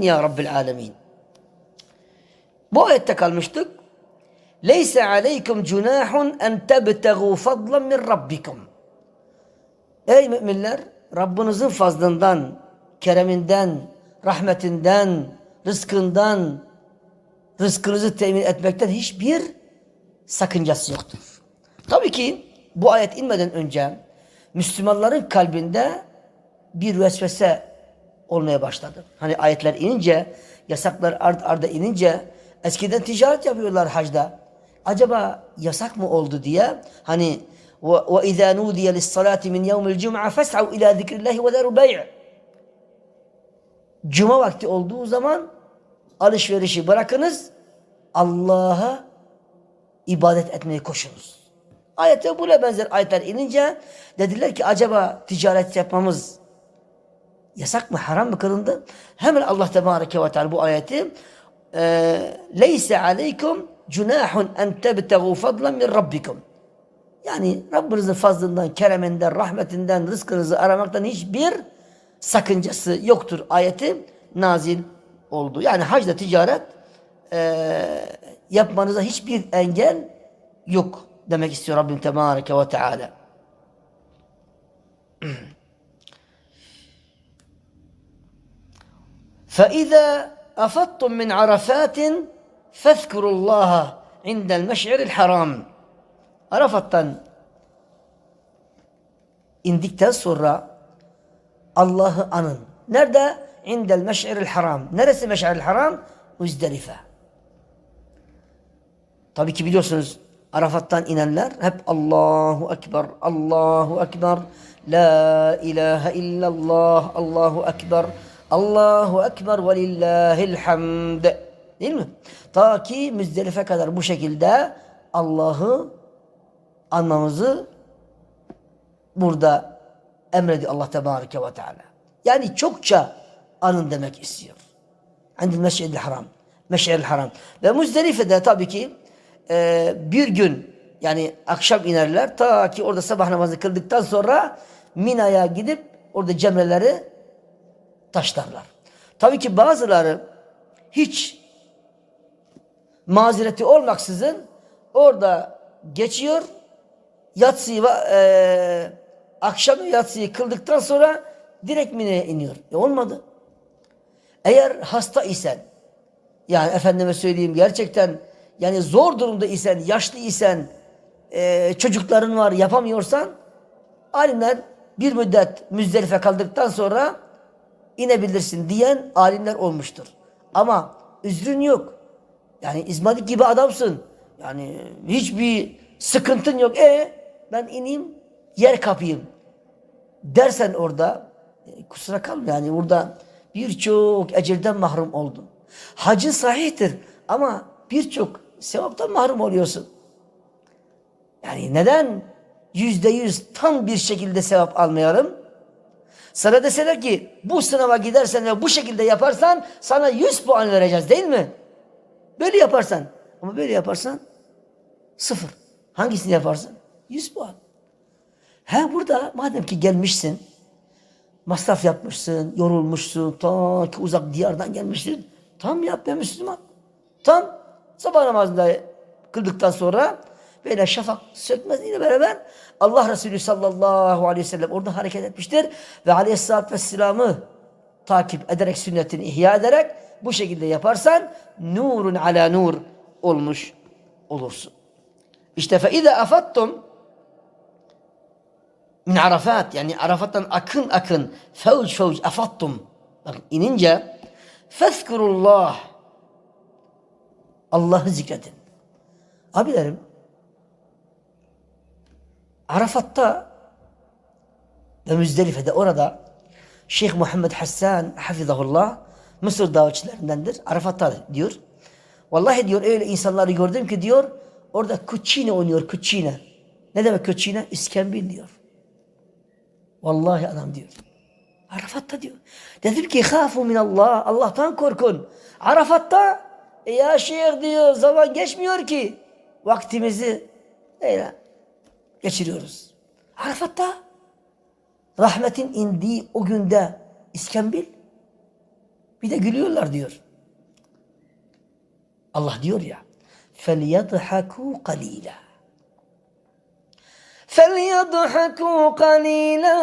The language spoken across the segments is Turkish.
ya Rabbil Alemin. Bu ayette kalmıştık. Leyse aleykum cunahun en tebtegu fadlan min rabbikum. Ey müminler Rabbinizin fazlından, kereminden, rahmetinden, rızkından, rızkınızı temin etmekten hiçbir sakıncası yoktur. Tabii ki bu ayet inmeden önce Müslümanların kalbinde bir vesvese olmaya başladı. Hani ayetler inince, yasaklar ard arda inince eskiden ticaret yapıyorlar hacda. Acaba yasak mı oldu diye hani izâ nudiye lis-salâti min yevmil cum'a fes'av ilâ zikrillâhi ve derul bey' Cuma vakti olduğu zaman alışverişi bırakınız Allah'a ibadet etmeye koşunuz. Ayette buna benzer ayetler inince dediler ki acaba ticaret yapmamız yasak mı haram mı kılındı? Hemen Allah Tebareke ve Teala bu ayeti e, leyse aleykum cunahun en tebtegu fadlan min rabbikum. Yani Rabbinizin fazlından, kereminden, rahmetinden, rızkınızı aramaktan hiçbir sakıncası yoktur ayeti nazil oldu. Yani hacda ticaret e, yapmanıza hiçbir engel yok demek istiyor Rabbim Tebareke ve Teala. فإذا أفضتم من عرفات فاذكروا الله عند المشعر الحرام Arafat'tan indikten sonra Allah'ı anın. Nerede? İndel meş'iril haram. Neresi meş'iril haram? Müzdelife. Tabii ki biliyorsunuz Arafat'tan inenler hep Allahu Ekber, Allahu Ekber, La ilahe illallah, Allahu Ekber, Allahu Ekber ve lillahil hamd. Değil mi? Ta ki Müzdelife kadar bu şekilde Allah'ı anmamızı burada emrediyor Allah Tebareke ve Teala. Yani çokça anın demek istiyor. Andil meş'il haram. Meş'il haram. Ve Müzdelife'de tabii ki e, bir gün yani akşam inerler. Ta ki orada sabah namazını kıldıktan sonra Mina'ya gidip orada cemreleri taşlarlar. Tabii ki bazıları hiç mazereti olmaksızın orada geçiyor yatsıyı e, akşam yatsıyı kıldıktan sonra direkt Mine'ye iniyor. E olmadı. Eğer hasta isen yani efendime söyleyeyim gerçekten yani zor durumda isen, yaşlı isen, e, çocukların var yapamıyorsan alimler bir müddet Müzdelife kaldıktan sonra inebilirsin diyen alimler olmuştur. Ama üzrün yok. Yani izmadik gibi adamsın. Yani hiçbir sıkıntın yok. E ben ineyim yer kapayım dersen orada e, kusura kalma yani burada birçok ecelden mahrum oldun. Hacı sahihtir ama birçok sevaptan mahrum oluyorsun. Yani neden yüzde yüz tam bir şekilde sevap almayalım? Sana deseler ki bu sınava gidersen ve bu şekilde yaparsan sana yüz puan vereceğiz değil mi? Böyle yaparsan. Ama böyle yaparsan sıfır. Hangisini yaparsın? Yüz puan. He burada madem ki gelmişsin, masraf yapmışsın, yorulmuşsun, ta ki uzak diyardan gelmişsin. Tam yap be Müslüman. Tam sabah namazında kıldıktan sonra böyle şafak sökmez ile beraber Allah Resulü sallallahu aleyhi ve sellem orada hareket etmiştir ve aleyhissalatü vesselam'ı takip ederek sünnetini ihya ederek bu şekilde yaparsan nurun ala nur olmuş olursun. İşte fe ize afattum min Arafat yani Arafat'tan akın akın fevç fevç afattum bakın inince fezkurullah Allah'ı zikredin. Abilerim Arafat'ta ve Müzdelife'de orada Şeyh Muhammed Hassan hafizahullah Mısır davetçilerindendir. Arafat'ta diyor. Vallahi diyor öyle insanları gördüm ki diyor orada kuçine oynuyor kuçine. Ne demek kuçine? İskambil diyor. Vallahi adam diyor. Arafat'ta diyor. Dedim ki hafu minallah. Allah'tan korkun. Arafat'ta e ya şeyh diyor zaman geçmiyor ki. Vaktimizi öyle geçiriyoruz. Arafat'ta rahmetin indiği o günde İskambil Bir de gülüyorlar diyor. Allah diyor ya. فَلْيَضْحَكُوا قَلِيلًا فَلْيَضْحَكُوا قَلِيلًا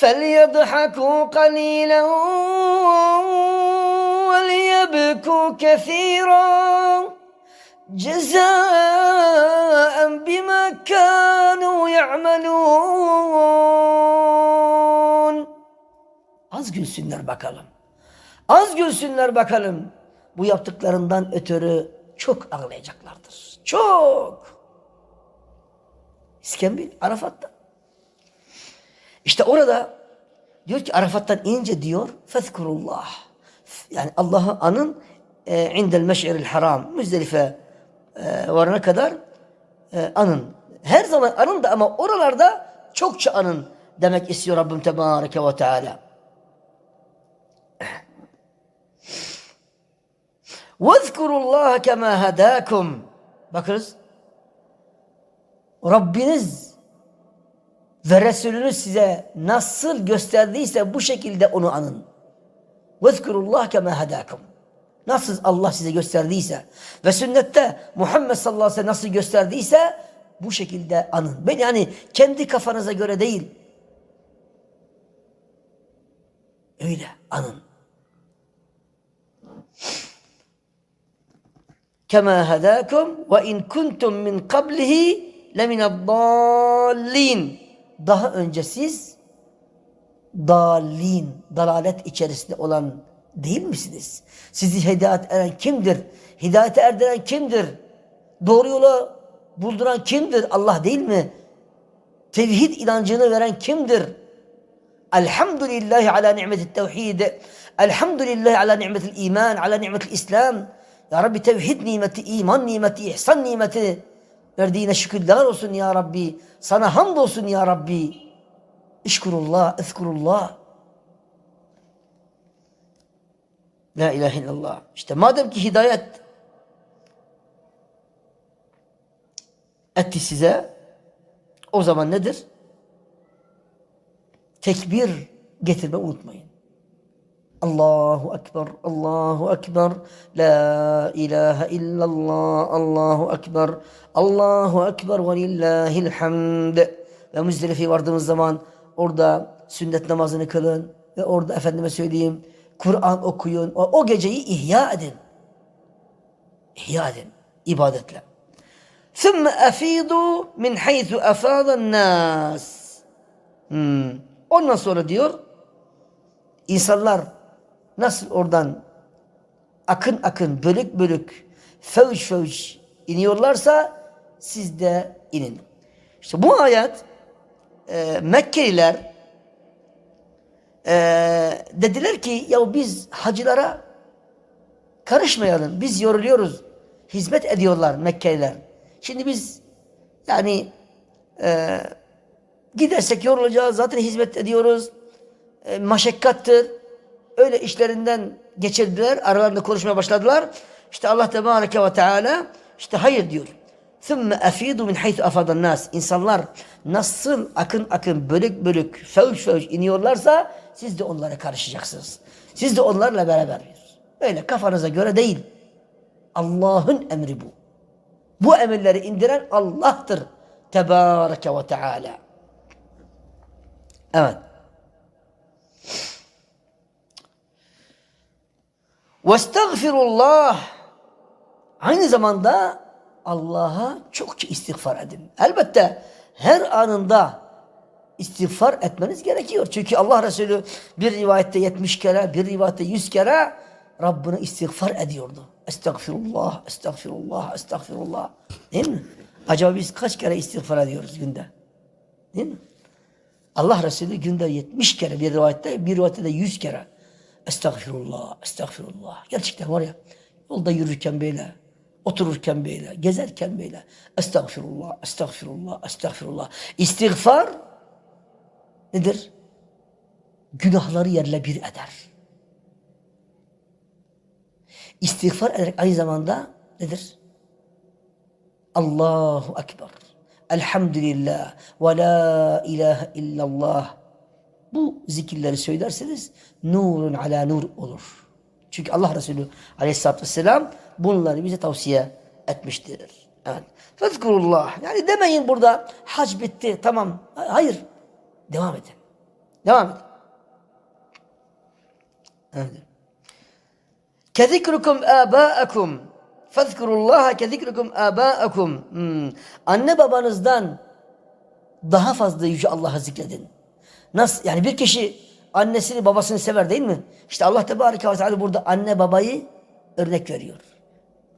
فَلْيَضْحَكُوا قَلِيلًا وَلْيَبْكُوا كَثِيرًا جزاء بما كانوا يعملون Az gülsünler bakalım. Az gülsünler bakalım. Bu yaptıklarından ötürü çok ağlayacaklardır. Çok. İskambil Arafat'ta. İşte orada diyor ki Arafat'tan ince diyor fezkurullah. Yani Allah'ı anın e, indel meş'iril haram. Müzdelife e, varana kadar e, anın. Her zaman anın da ama oralarda çokça anın demek istiyor Rabbim Tebareke ve Teala. وَاذْكُرُوا اللّٰهَ كَمَا هَدَاكُمْ Bakınız. Rabbiniz ve Resulünüz size nasıl gösterdiyse bu şekilde onu anın. وَاذْكُرُوا اللّٰهَ كَمَا هَدَاكُمْ Nasıl Allah size gösterdiyse ve sünnette Muhammed sallallahu aleyhi ve sellem nasıl gösterdiyse bu şekilde anın. Ben yani kendi kafanıza göre değil. Öyle anın. Kema hadakum ve in kuntum min qablihi lemined-dallin. Daha önce siz dalin, dalalet içerisinde olan değil misiniz? Sizi hidayet eden kimdir? Hidayete erdiren kimdir? Doğru yola bulduran kimdir? Allah değil mi? Tevhid inancını veren kimdir? Elhamdülillahi ala ni'metit tevhid. Elhamdülillahi ala ni'metil iman, ala ni'metil islam. Ya Rabbi tevhid nimeti, iman nimeti, ihsan nimeti verdiğine şükürler olsun ya Rabbi. Sana hamd olsun ya Rabbi. İşkurullah, ezkurullah. La ilahe illallah. İşte madem ki hidayet etti size o zaman nedir? Tekbir getirme unutmayın. Allahu Ekber, Allahu Ekber, La ilahe illallah, Allahu Ekber, Allahu Ekber ve lillahil hamd. Ve Müzdelife'ye vardığımız zaman orada sünnet namazını kılın ve orada efendime söyleyeyim Kur'an okuyun. O, o geceyi ihya edin. İhya edin ibadetle. ثُمَّ أَفِيدُوا مِنْ حَيْثُ أَفَاضَ النَّاسِ hmm. Ondan sonra diyor insanlar nasıl oradan akın akın bölük bölük fevç fevç iniyorlarsa siz de inin. İşte bu ayet e, Mekkeliler e, dediler ki ya biz hacılara karışmayalım. Biz yoruluyoruz. Hizmet ediyorlar Mekkeliler. Şimdi biz yani e, gidersek yorulacağız. Zaten hizmet ediyoruz. E, maşakkattır. Öyle işlerinden geçirdiler. Aralarında konuşmaya başladılar. İşte Allah Tebareke ve Teala işte hayır diyor. ثُمَّ أَفِيدُ مِنْ حَيْثُ أَفَادَ النَّاسِ İnsanlar nasıl akın akın bölük bölük fevç fevç iniyorlarsa siz de onlara karışacaksınız. Siz de onlarla beraber. Öyle kafanıza göre değil. Allah'ın emri bu. Bu emirleri indiren Allah'tır. Tebareke ve Teala. Evet. Vestagfirullah. Aynı zamanda Allah'a çokça istiğfar edin. Elbette her anında istiğfar etmeniz gerekiyor. Çünkü Allah Resulü bir rivayette 70 kere, bir rivayette 100 kere Rabbine istiğfar ediyordu. Estağfirullah, estağfirullah, estağfirullah. Değil mi? Acaba biz kaç kere istiğfar ediyoruz günde? Değil mi? Allah Resulü günde 70 kere bir rivayette, bir rivayette de 100 kere. Estağfirullah, estağfirullah. Gerçekten var ya, yolda yürürken böyle, otururken böyle, gezerken böyle. Estağfirullah, estağfirullah, estağfirullah. İstiğfar nedir? Günahları yerle bir eder. İstiğfar ederek aynı zamanda nedir? Allahu Ekber. Elhamdülillah ve la ilahe illallah. Bu zikirleri söylerseniz nurun ala nur olur. Çünkü Allah Resulü aleyhissalatü vesselam bunları bize tavsiye etmiştir. Evet. Fezkurullah. Yani demeyin burada hac bitti tamam. Hayır. Devam edin. Devam edin. Evet. Kezikrukum âbâekum. Fezkurullaha kezikrukum âbâekum. Hmm. Anne babanızdan daha fazla yüce Allah'ı zikredin. Nasıl? Yani bir kişi annesini babasını sever değil mi? İşte Allah Tebareke ve Teala burada anne babayı örnek veriyor.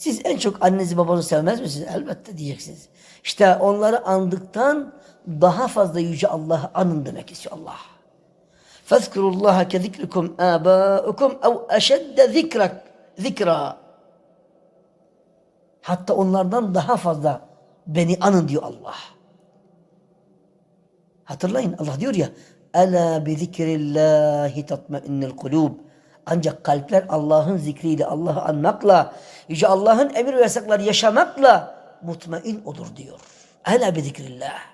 Siz en çok annenizi babanızı sevmez misiniz? Elbette diyeceksiniz. İşte onları andıktan daha fazla yüce Allah'ı anın demek istiyor Allah. فَذْكُرُوا اللّٰهَ كَذِكْرِكُمْ آبَاءُكُمْ اَوْ اَشَدَّ ذِكْرَكْ ذِكْرًا Hatta onlardan daha fazla beni anın diyor Allah. Hatırlayın Allah diyor ya Ela bi zikrillahi tatmainnul kulub. ancak kalpler Allah'ın zikriyle, Allah'ı anmakla, Yüce Allah'ın emir ve yasakları yaşamakla mutmain olur diyor. Ela bi zikrillah.